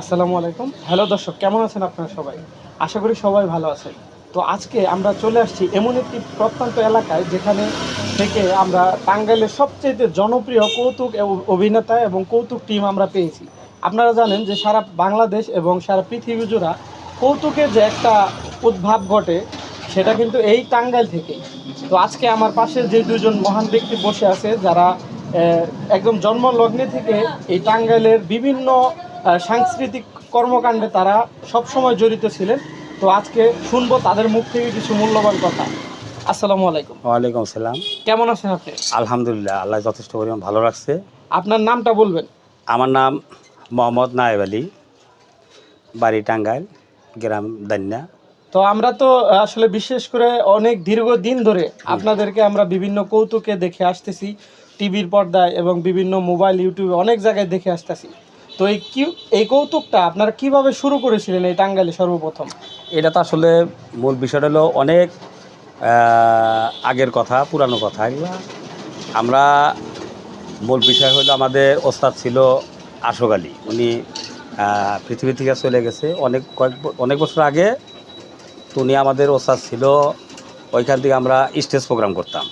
আসসালামু আলাইকুম। হ্যালো দর্শক, কেমন আছেন আপনারা সবাই? আশা করি সবাই ভালো আছেন। তো আজকে আমরা চলে আসছি এমন একটি প্রত্যন্ত এলাকায় যেখানে থেকে আমরা টাঙ্গাইলের সবচেয়ে জনপ্রিয় কৌতুক অভিনেতা এবং কৌতুক টিম আমরা পেয়েছি। আপনারা জানেন যে সারা বাংলাদেশ এবং সারা পৃথিবী জুড়া কৌতুকের যে একটা উদ্ভাব ঘটে, সেটা কিন্তু এই টাঙ্গাইল থেকেই। তো আজকে আমার পাশে যে দুজন মহান ব্যক্তি বসে আছে, যারা একদম জন্মলগ্নে থেকে এই টাঙ্গাইলের বিভিন্ন সাংস্কৃতিক কর্মকাণ্ডে তারা সবসময় জড়িত ছিলেন। তো আজকে শুনব তাদের মুখ থেকে কিছু মূল্যবান কথা। আসসালামু আলাইকুম। ওয়ালাইকুম আসসালাম। কেমন আছেন আপনি? আলহামদুলিল্লাহ আল্লাহ যথেষ্ট পরিমাণ ভালো রাখছে। আপনার নামটা বলবেন। আমার নাম মোহাম্মদ নায়েব আলী বাড়ি টাঙ্গাইল গ্রাম দান্যা। তো আমরা তো আসলে বিশেষ করে অনেক দীর্ঘদিন ধরে আপনাদেরকে আমরা বিভিন্ন কৌতুকে দেখে আসতেছি টিভির পর্দায় এবং বিভিন্ন মোবাইল ইউটিউবে অনেক জায়গায় দেখে আসতেছি। তো এই কি, এই কৌতুকটা আপনারা কীভাবে শুরু করেছিলেন এই টাঙ্গাইলে সর্বপ্রথম? এটা তো আসলে মূল বিষয়টা হলো অনেক আগের কথা, পুরানো কথা। এগুলো আমরা মূল বিষয় হলো আমাদের ওস্তাদ ছিল আশোক আলী। উনি পৃথিবী থেকে চলে গেছে। অনেক কয়েক অনেক বছর আগে উনি আমাদের ওস্তাদ ছিল, ওইখান থেকে আমরা স্টেজ প্রোগ্রাম করতাম।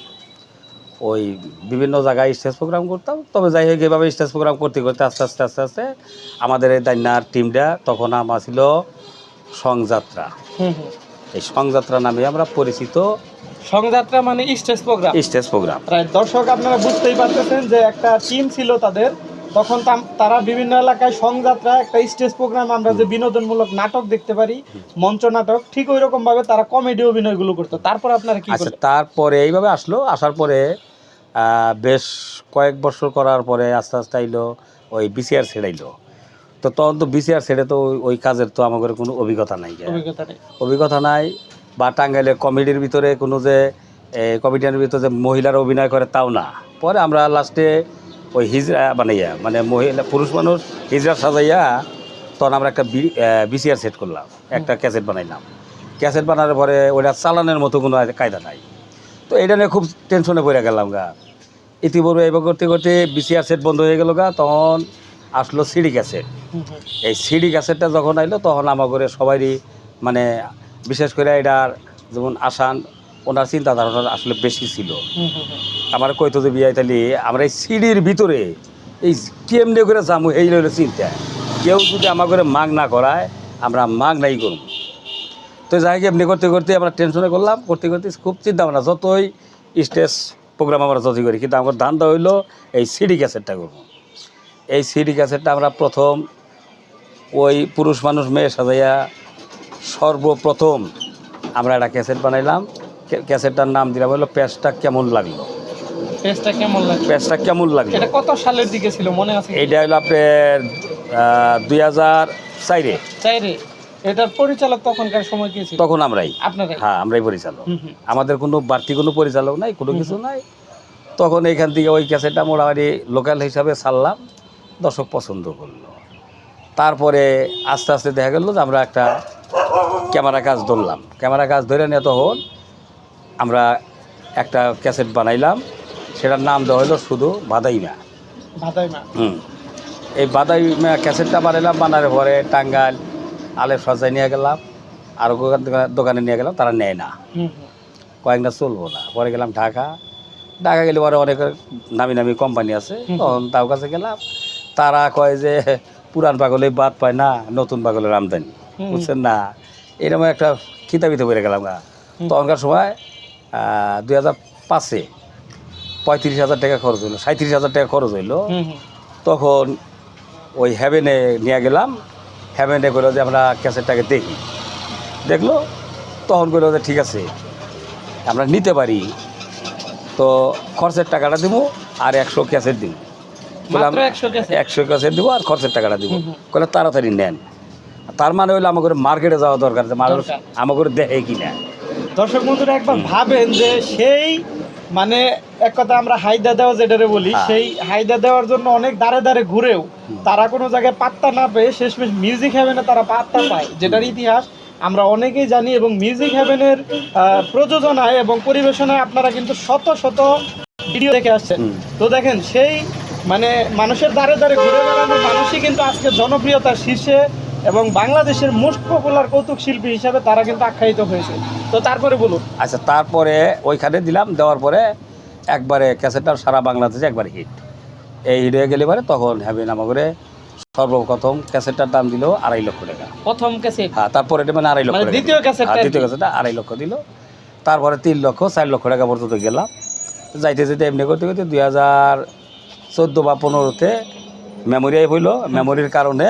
ওই বিভিন্ন জায়গায় স্টেজ প্রোগ্রাম করতাম। তবে যাই হোক এভাবে স্টেজ প্রোগ্রাম করতে করতে আস্তে আস্তে আস্তে আস্তে আমাদের এই দান্যার টিমটা তখন আমার ছিল সংযাত্রা। এই সংযাত্রা নামে আমরা পরিচিত। সংযাত্রা মানে স্টেজ প্রোগ্রাম স্টেজ প্রোগ্রাম দর্শক আপনারা বুঝতেই পারতেছেন যে একটা টিম ছিল তাদের। তখন তারা বিভিন্ন এলাকায় সংযাত্রা একটা স্টেজ প্রোগ্রাম আমরা যে বিনোদনমূলক নাটক দেখতে পারি মঞ্চ নাটক ঠিক ওই রকম ভাবে তারা কমেডি অভিনয়গুলো করতো। তারপর আপনারা কি আচ্ছা তারপরে এইভাবে আসলো আসার পরে বেশ কয়েক বছর করার পরে আস্তে আস্তে আইলো ওই বিসিআর ছেড়াইলো তো তখন তো বিসিআর ছেড়ে তো ওই- কাজের তো আমাদের কোনো অভিজ্ঞতা নাই। অভিজ্ঞতা নাই। বা টাঙ্গাইলে কমেডির ভিতরে কোনো যে কমেডিয়ানের ভিতরে যে মহিলার অভিনয় করে তাও না। পরে আমরা লাস্টে ওই হিজড়া বানাইয়া মানে মহিলা পুরুষ মানুষ হিজরা সাজাইয়া তখন আমরা একটা বিসিআর সেট করলাম। একটা ক্যাসেট বানাইলাম। ক্যাসেট বানানোর পরে ওটা চালানোর মতো কোনো কায়দা নাই। তো এটা নিয়ে খুব টেনশনে পড়ে গেলাম গা। ইতিপূর্বে এবার করতে করতে বিসিআর সেট বন্ধ হয়ে গেল গা তখন আসলো সিডি ক্যাসেট। এই সিডি ক্যাসেটটা যখন আইলো, তখন আমার ঘরে সবারই মানে বিশেষ করে এটার যেমন আসান, ওনার চিন্তা ধারণা আসলে বেশি ছিল। আমার কইতো যে বিয়ে তাহলে আমরা এই সিডির ভিতরে এই কেমনে করে যাব এই হলো চিন্তা কেউ যদি আমার ঘরে মাগ না করায়, আমরা মাগ নাই করব তো যাই এমনি করতে করতে আমরা টেনশনে করলাম করতে করতে খুব চিন্তা ভাবনা যতই স্টেজ প্রোগ্রাম আমরা যতই করি কিন্তু আমার ধান্দা হইল এই সিডি ক্যাসেটটা করব। এই সিডি ক্যাসেটটা আমরা প্রথম ওই পুরুষ মানুষ মেয়ে সাজাইয়া সর্বপ্রথম আমরা একটা ক্যাসেট বানাইলাম। ক্যাসেটটার নাম দিলাম হলো প্যাচটা কেমন লাগল? টেস্টটা কেমন লাগে প্যাচটা কেমন লাগল? এটা কত সালের দিকে ছিল মনে আছে? কি? এইটা হলো আপনার দুই হাজার চাইরে এটার পরিচালক তখনকার সময় কি ছিল? তখন আমরাই। আপনারাই। হ্যাঁ আমরাই পরিচালক। আমাদের কোনো বাড়তি কোনো পরিচালক নাই কোনো কিছু নাই। তখন এইখান থেকে ওই ক্যাসেটটা মোটামুটি লোকাল হিসাবে ছাড়লাম দর্শক পছন্দ করল। তারপরে আস্তে আস্তে দেখা গেল যে আমরা একটা ক্যামেরা কাজ ধরলাম। ক্যামেরা কাজ ধরে নিয়ে তখন আমরা একটা ক্যাসেট বানাইলাম সেটার নাম দেওয়া হলো শুধু বাদাইমা ভাতাই মা। হুম। এই বাদাইমা ক্যাসেটটা বানাইলাম বানার পরে টাঙ্গাইল আলের সজায় নিয়ে গেলাম আর দোকানে নিয়ে গেলাম তারা নেয় না। কয়েকটা চলবো না। পরে গেলাম ঢাকা। ঢাকা গেলে পরে অনেক নামি নামি কোম্পানি আছে। তখন তার কাছে গেলাম। তারা কয় যে পুরান পাগলে বাদ পায় না নতুন পাগলের আমদানি। বুঝছেন না। এরকম একটা খিতাবিতে পড়ে গেলাম গা। তখনকার সময় দুই হাজার পাঁচে পঁয়ত্রিশ হাজার টাকা খরচ হইল সাঁত্রিশ হাজার টাকা খরচ হইল। তখন ওই হ্যাভেনে নিয়ে গেলাম। হ্যাভেনে করল যে আমরা ক্যাসেটটাকে দেখি। দেখল তখন করল যে ঠিক আছে আমরা নিতে পারি। তো খরচের টাকাটা দিব আর একশো ক্যাসেট দিব। বললাম একশো ক্যাসেট দিব আর খরচের টাকাটা দিব। বলে তাড়াতাড়ি নেন। তার মানে হইল আমাকে মার্কেটে যাওয়া দরকার যে মানুষ। আমাকে দেখে কি না দর্শক বন্ধুরা একবার ভাবেন যে সেই মানে এক কথা আমরা হাইদা দেওয়া যেটারে বলি হ্যাঁ। সেই হাইদা দেওয়ার জন্য অনেক দাঁড়ে দাঁড়ে ঘুরেও তারা কোনো জায়গায় পাত্তা না পেয়ে শেষমেশ মিউজিক হ্যাভেনে তারা পাত্তা পায় যেটার ইতিহাস আমরা অনেকেই জানি এবং মিউজিক হ্যাভেনের প্রযোজনায় এবং পরিবেশনায় আপনারা কিন্তু শত শত ভিডিও দেখে আসছেন। তো দেখেন সেই মানে মানুষের দ্বারে দ্বারে ঘুরে বেড়ানো মানুষই কিন্তু আজকে জনপ্রিয়তার শীর্ষে এবং বাংলাদেশের মোস্ট পপুলার কৌতুক শিল্পী হিসাবে তারা কিন্তু আখ্যায়িত হয়েছে। তো তারপরে বলুন। আচ্ছা তারপরে ওইখানে দিলাম দেওয়ার পরে একবারে ক্যাসেটটা সারা বাংলাদেশে একবার হিট এই হিট হয়ে গেলে পরে তখন হ্যাভি নামা করে সর্বপ্রথম ক্যাসেটটার দাম দিল আড়াই লক্ষ টাকা। প্রথম ক্যাসেট হ্যাঁ তারপরে এটা মানে আড়াই লক্ষ মানে দ্বিতীয় ক্যাসেট দ্বিতীয় ক্যাসেটটা আড়াই লক্ষ দিল। তারপরে তিন লক্ষ চার লক্ষ টাকা পর্যন্ত গেলাম। যাইতে যেতে এমনি করতে করতে দুই হাজার চোদ্দ বা পনেরোতে মেমোরি হইল। মেমোরির কারণে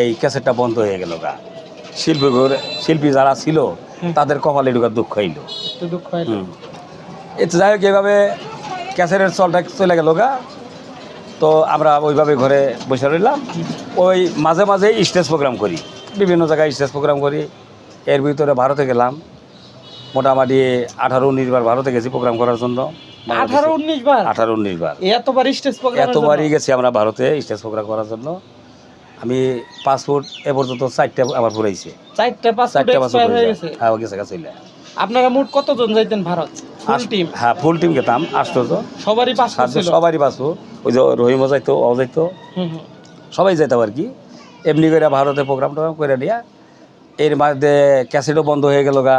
এই ক্যাসেটটা বন্ধ হয়ে গেল গা। শিল্পী শিল্পী যারা ছিল তাদের কপালে ঢুকার দুঃখ হইল। এতে যাই হোক এভাবে ক্যাসেটের চলটা চলে গেল গা। তো আমরা ওইভাবে ঘরে বসে রইলাম। ওই মাঝে মাঝে স্টেজ প্রোগ্রাম করি। বিভিন্ন জায়গায় স্টেজ প্রোগ্রাম করি। এর ভিতরে ভারতে গেলাম। মোটামুটি আঠারো উনিশ বার ভারতে গেছি প্রোগ্রাম করার জন্য। আঠারো উনিশ বার? আঠারো উনিশ বার। এতবার স্টেজ প্রোগ্রাম এতবারই গেছি আমরা ভারতে স্টেজ প্রোগ্রাম করার জন্য। আমি পাসপোর্ট এ পর্যন্ত চারটে আমার পুরাইছে চারটা পাঁচটা চারটে এক্সপায়ার হয়ে গেছে? হ্যাঁ গেছে গেছে আপনারা মোট কতজন যাইতেন ভারত? ফুল টিম হ্যাঁ ফুল টিম গেতাম আষ্টজন সবারই পাঁচটা সাহায্য ছিল? সবারই বাঁচবো ওই যে রহিমও যাইতো অ যাইতো। হুম, হুম। সবাই যাইতাম আর কি। এমনি করে ভারতে প্রোগ্রাম টোগ্রাম করে দিয়া এর মধ্যে ক্যাসেটও বন্ধ হয়ে গেল গা।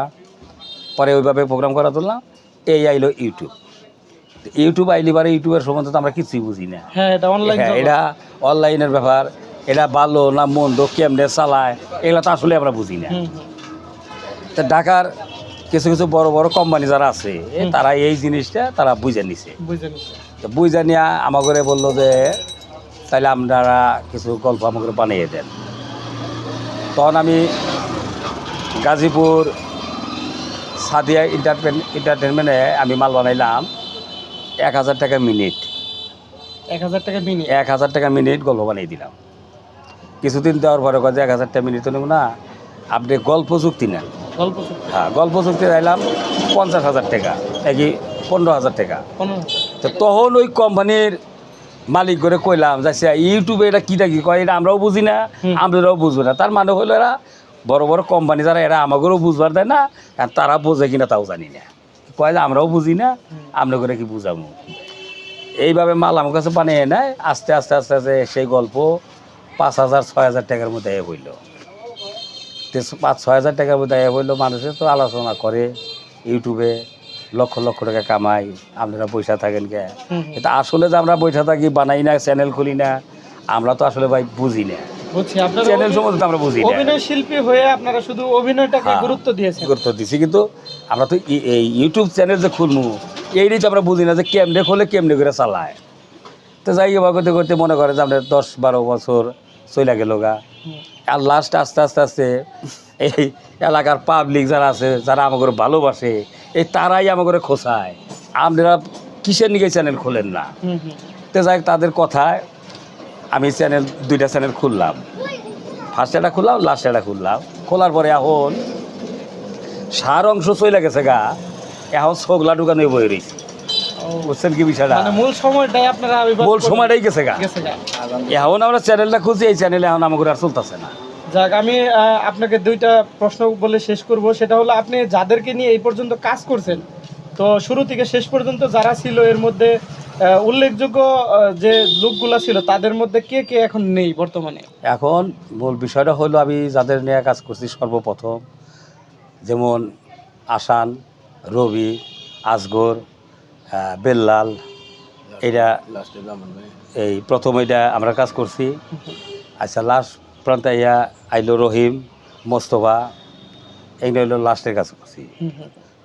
পরে ওইভাবে প্রোগ্রাম করা তুললাম এই আইলো ইউটিউব ইউটিউব আইলি বারে ইউটিউবের সম্বন্ধে তো আমরা কিছুই বুঝি না। হ্যাঁ এটা অনলাইন হ্যাঁ, এটা অনলাইনের ব্যাপার। এটা ভালো না মন্দ কেমনে চালায় এগুলো তো আসলে আমরা বুঝি না। তা ঢাকার কিছু কিছু বড় বড় কোম্পানি যারা আছে তারা এই জিনিসটা তারা বুঝে নিছে। তো বুঝে নিয়ে আমাকে বলল যে তাহলে আপনারা কিছু গল্প আমাকে বানিয়ে দেন। তখন আমি গাজীপুর সাদিয়া এন্টারটেন এন্টারটেনমেন্টে আমি মাল বানাইলাম এক হাজার টাকা মিনিট। এক হাজার টাকা মিনিট। এক হাজার টাকা মিনিট গল্প বানিয়ে দিলাম। কিছুদিন দেওয়ার পরে যে এক হাজার টাকা মিনিট নেব না। আপনি গল্প চুক্তি নেন। গল্প হ্যাঁ গল্প চুক্তি চাইলাম পঞ্চাশ হাজার টাকা নাকি পনেরো হাজার টাকা। তো তখন ওই কোম্পানির মালিক করে কইলাম যাচ্ছে ইউটিউবে এটা কি কয়? এটা আমরাও বুঝি না। আমরাও বুঝব না। তার মানে হলো এরা বড় বড় কোম্পানি যারা এরা আমাকেও বুঝবার দেয় না আর তারা বোঝে কিনা তাও জানি না। কয় যে আমরাও বুঝি না আমরা করে কি বুঝাবো? এইভাবে মাল আমার কাছে বানিয়ে নেয়। আস্তে আস্তে আস্তে আস্তে সেই গল্প পাঁচ হাজার ছয় হাজার টাকার মধ্যে এ হইল পাঁচ ছয় হাজার টাকার মধ্যে এ হইল মানুষে তো আলোচনা করে ইউটিউবে লক্ষ লক্ষ টাকা কামাই আপনারা পয়সা থাকেন কে। এটা আসলে যে আমরা বৈঠা থাকি বানাই না চ্যানেল খুলি না আমরা তো আসলে ভাই বুঝি না। চ্যানেল সম্বন্ধে আমরা বুঝি অভিনয় শিল্পী হয়ে আপনারা শুধু অভিনয়টাকে হ্যাঁ। গুরুত্ব দিয়েছেন। গুরুত্ব দিছি কিন্তু আমরা তো এই ইউটিউব চ্যানেল যে খুলবো এইটাই তো আমরা বুঝি না যে কেমনে খোলে কেমনে করে চালায়। তো যাই করতে করতে মনে করে যে আমরা দশ বারো বছর চলে গেল গা। আর লাস্ট আস্তে আস্তে আস্তে এই এলাকার পাবলিক যারা আছে যারা আমাকে ভালোবাসে এই তারাই আমাকে খোঁচায়। আপনারা কিসের নিকে চ্যানেল খোলেন না। তো যাই তাদের কথায় আমি চ্যানেল দুইটা চ্যানেল খুললাম। ফার্স্ট একটা খুললাম লাস্ট একটা খুললাম। খোলার পরে এখন সার অংশ চলে গেছে গা। এখন ছগলা ঢুকানো বই রয়েছে। বুঝছেন কি বিষয়টা। মানে মূল সময়টাই আপনারা মূল সময়টাই গেছে গা। এখন আমরা চ্যানেলটা খুঁজি এই চ্যানেলে এখন আমাকে আর চলতেছে না। যাক আমি আপনাকে দুইটা প্রশ্ন বলে শেষ করব। সেটা হলো আপনি যাদেরকে নিয়ে এই পর্যন্ত কাজ করছেন তো শুরু থেকে শেষ পর্যন্ত যারা ছিল এর মধ্যে উল্লেখযোগ্য যে লোকগুলা ছিল তাদের মধ্যে কে কে এখন নেই বর্তমানে? এখন মূল বিষয়টা হলো আমি যাদের নিয়ে কাজ করছি সর্বপ্রথম যেমন আসান রবি আজগর আহ, বেল্লাল এটা এই প্রথম এটা আমরা কাজ করছি। আচ্ছা লাস্ট প্রান্তে ইয়া আইলো রহিম মোস্তফা এইটা হইল লাস্টের কাজ করছি।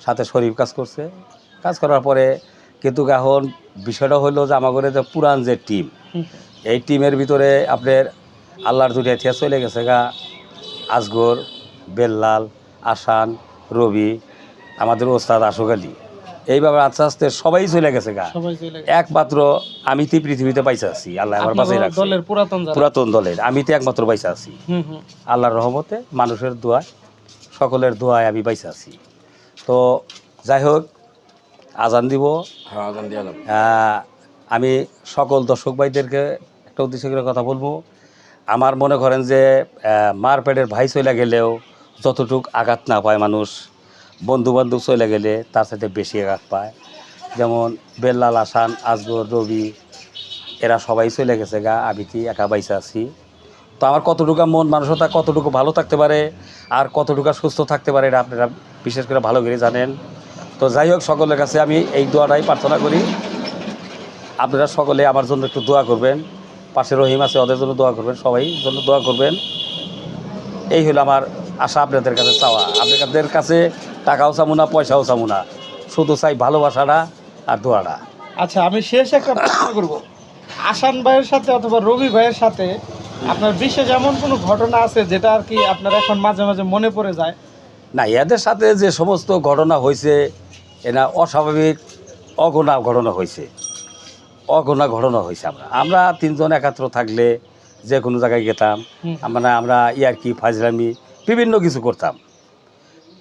সাথে শরীফ কাজ করছে। কাজ করার পরে কিন্তু এখন বিষয়টা হলো যে আমাদের যে পুরান যে টিম এই টিমের ভিতরে আপনার আল্লাহর দুটো ইতিহাস চলে গেছে গা আজগর বেল্লাল আসান রবি আমাদের ওস্তাদ আশোক আলী। এইভাবে আস্তে আস্তে সবাই চলে গেছে গা। সবাই চলে গেছে। একমাত্র আমি তো পৃথিবীতে পাইছে আছি আল্লাহ আমার দলের পুরাতন দলের আমি তো একমাত্র বাইসা আছি। হুম, হুম। আল্লাহর রহমতে মানুষের দোয়ায় সকলের দোয়ায় আমি বাইসা আছি। তো যাই হোক আজান দিব। আমি সকল দর্শক ভাইদেরকে একটা উদ্দেশ্য করে কথা বলব। আমার মনে করেন যে আহ, মার পেটের ভাই চলে গেলেও যতটুক আঘাত না পায় মানুষ বন্ধু বান্ধব চলে গেলে তার সাথে বেশি আঘাত পায়। যেমন বেল্লাল আসান, আজগর, রবি, এরা সবাই চলে গেছে গা, আমি একা বাইসা আছি? তো আমার কতটুকু মন মানসতা কতটুকু ভালো থাকতে পারে আর কতটুকু সুস্থ থাকতে পারে এটা আপনারা বিশেষ করে ভালো করে জানেন। তো যাই হোক, সকলের কাছে আমি এই দোয়াটাই প্রার্থনা করি। আপনারা সকলে আমার জন্য একটু দোয়া করবেন। পাশে রহিম আছে, ওদের জন্য দোয়া করবেন, সবাই জন্য দোয়া করবেন। এই হলো আমার আশা আপনাদের কাছে চাওয়া। আপনাদের কাছে টাকাও চামু না পয়সাও চামু না। শুধু চাই ভালোবাসাটা আর দোয়াটা। আচ্ছা আমি শেষ একটা প্রশ্ন করব। আসান ভাইয়ের সাথে অথবা রবি ভাইয়ের সাথে আপনার বিশেষ এমন কোনো ঘটনা আছে যেটা আর কি আপনার এখন মাঝে মাঝে মনে পড়ে যায়? না এদের সাথে যে সমস্ত ঘটনা হয়েছে এনা অস্বাভাবিক অগণা ঘটনা হয়েছে। অগণা ঘটনা হয়েছে আমরা। আমরা তিনজন একাত্র থাকলে যে কোনো জায়গায় গেতাম। মানে আমরা ইয়ারকি ফাজলামি বিভিন্ন কিছু করতাম।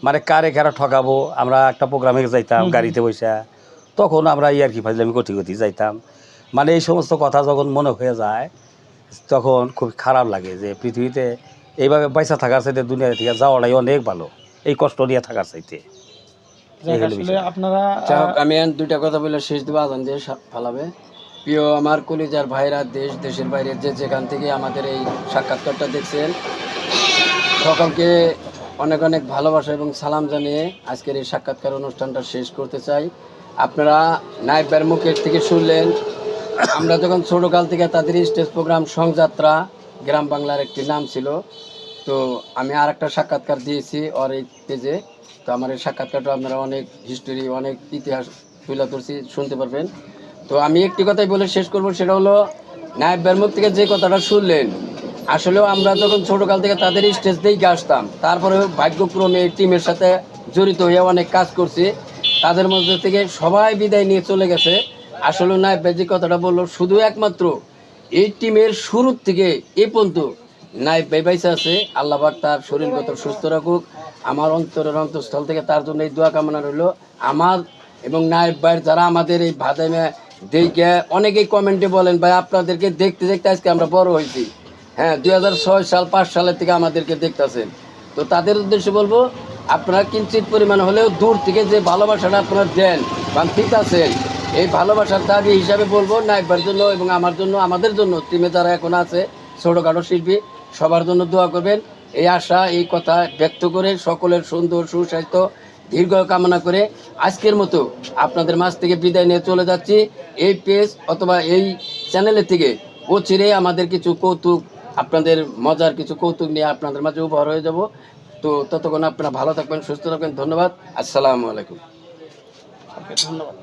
মানে কারে কারা ঠকাবো আমরা একটা প্রোগ্রামে যাইতাম গাড়িতে বসে তখন আমরা ইয়ারকি ফাজলামি কটি কটি যাইতাম। মানে এই সমস্ত কথা যখন মনে হয়ে যায় তখন খুব খারাপ লাগে যে পৃথিবীতে এইভাবে পয়সা থাকার চাইতে দুনিয়া থেকে যাওয়াটাই অনেক ভালো। এই কষ্ট নিয়ে থাকার চাইতে। আপনারা যাই হোক, আমি দুইটা কথা বলে শেষ দেবো আজান দিয়ে ফালাবে। প্রিয় আমার কলিজার ভাইরা দেশ দেশের বাইরে যে যেখান থেকে আমাদের এই সাক্ষাৎকারটা দেখছেন সকলকে অনেক অনেক ভালোবাসা এবং সালাম জানিয়ে আজকের এই সাক্ষাৎকার অনুষ্ঠানটা শেষ করতে চাই। আপনারা নাইবার মুখের থেকে শুনলেন, আমরা যখন ছোটোকাল থেকে তাদের স্টেজ প্রোগ্রাম সংযাত্রা, গ্রাম বাংলার একটি নাম ছিল, তো আমি আর একটা সাক্ষাৎকার দিয়েছি ওর এই পেজে তো আমার এই সাক্ষাৎকারটা আপনারা অনেক হিস্টোরি অনেক ইতিহাস তুলে ধরছি, শুনতে পারবেন। তো আমি একটি কথাই বলে শেষ করব, সেটা হলো নায়বের মুখ থেকে যে কথাটা শুনলেন আসলেও আমরা যখন ছোটোকাল থেকে তাদের স্টেজ দিয়েই আসতাম তারপরে ভাগ্যক্রমে এই টিমের সাথে জড়িত হয়ে অনেক কাজ করছি। তাদের মধ্যে থেকে সবাই বিদায় নিয়ে চলে গেছে। আসলে নায়ব ভাই যে কথাটা বলল, শুধু একমাত্র এই টিমের শুরুর থেকে এ পর্যন্ত নাইব ভাই বাইসে আছে। আল্লাহ পাক তার শরীরগত সুস্থ রাখুক। আমার অন্তরের অন্তঃস্থল থেকে তার জন্য এই দোয়া কামনা রইল। আমার এবং নাইব ভাইয়ের যারা আমাদের এই ভাদাইমে দেখে অনেকেই কমেন্টে বলেন, ভাই, আপনাদেরকে দেখতে দেখতে আজকে আমরা বড় হয়েছি। হ্যাঁ দু হাজার ছয় সাল, পাঁচ সালের থেকে আমাদেরকে দেখতেছেন তো তাদের উদ্দেশ্যে বলব, আপনারা কিঞ্চিত পরিমাণ হলেও দূর থেকে যে ভালোবাসাটা আপনারা দেন বা ঠিক আছেন এই ভালোবাসার দাবি হিসাবে বলব নাইবার জন্য এবং আমার জন্য, আমাদের জন্য, টিমে যারা এখন আছে, ছোটোখাটো শিল্পী, সবার জন্য দোয়া করবেন। এই আশা, এই কথা ব্যক্ত করে সকলের সুন্দর, সুস্বাস্থ্য, দীর্ঘ কামনা করে আজকের মতো আপনাদের মাঝ থেকে বিদায় নিয়ে চলে যাচ্ছি। এই পেজ অথবা এই চ্যানেলের থেকে অচিরে আমাদের কিছু কৌতুক আপনাদের মজার কিছু কৌতুক নিয়ে আপনাদের মাঝে উপহার হয়ে যাব। তো ততক্ষণ আপনারা ভালো থাকবেন সুস্থ থাকবেন। ধন্যবাদ। আসসালামু আলাইকুম। ধন্যবাদ?